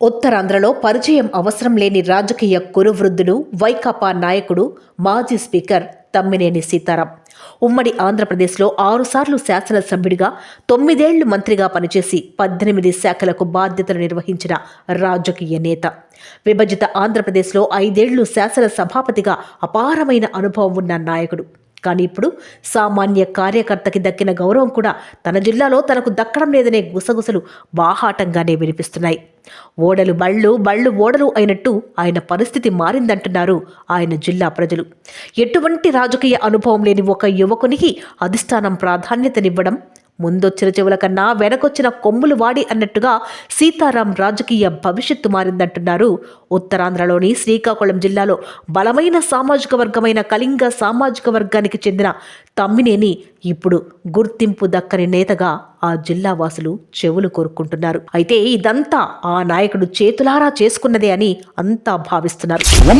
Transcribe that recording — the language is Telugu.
ఉత్తరాంధ్రలో పరిచయం అవసరం లేని రాజకీయ కురువృద్ధుడు వైకాపా నాయకుడు మాజీ స్పీకర్ తమ్మినేని సీతారాం. ఉమ్మడి ఆంధ్రప్రదేశ్లో ఆరుసార్లు శాసనసభ్యుడిగా తొమ్మిదేళ్ళు మంత్రిగా పనిచేసి పద్దెనిమిది శాఖలకు బాధ్యతలు నిర్వహించిన రాజకీయ నేత. విభజిత ఆంధ్రప్రదేశ్లో ఐదేళ్ళు శాసన సభాపతిగా అపారమైన అనుభవం ఉన్న నాయకుడు. కానీ ఇప్పుడు సామాన్య కార్యకర్తకి దక్కిన గౌరవం కూడా తన జిల్లాలో తనకు దక్కడం లేదనే గుసగుసలు బాహాటంగానే వినిపిస్తున్నాయి. ఓడలు బళ్ళు బళ్ళు ఓడలు అయినట్టు ఆయన పరిస్థితి మారిందంటున్నారు ఆయన జిల్లా ప్రజలు. ఎటువంటి రాజకీయ అనుభవం లేని ఒక యువకునికి అధిష్టానం ప్రాధాన్యతనివ్వడం ముందొచ్చిన చెవుల కన్నా వెనకొచ్చిన కొమ్ములు వాడి అన్నట్టుగా సీతారాం రాజకీయ భవిష్యత్తు మారిందంటున్నారు. ఉత్తరాంధ్రలోని శ్రీకాకుళం జిల్లాలో బలమైన సామాజిక వర్గమైన కళింగ సామాజిక వర్గానికి చెందిన తమ్మినేని ఇప్పుడు గుర్తింపు దక్కని నేతగా ఆ జిల్లా వాసులు చెవులు కోరుకుంటున్నారు. అయితే ఇదంతా ఆ నాయకుడు చేతులారా చేసుకున్నదే అని అంతా భావిస్తున్నారు.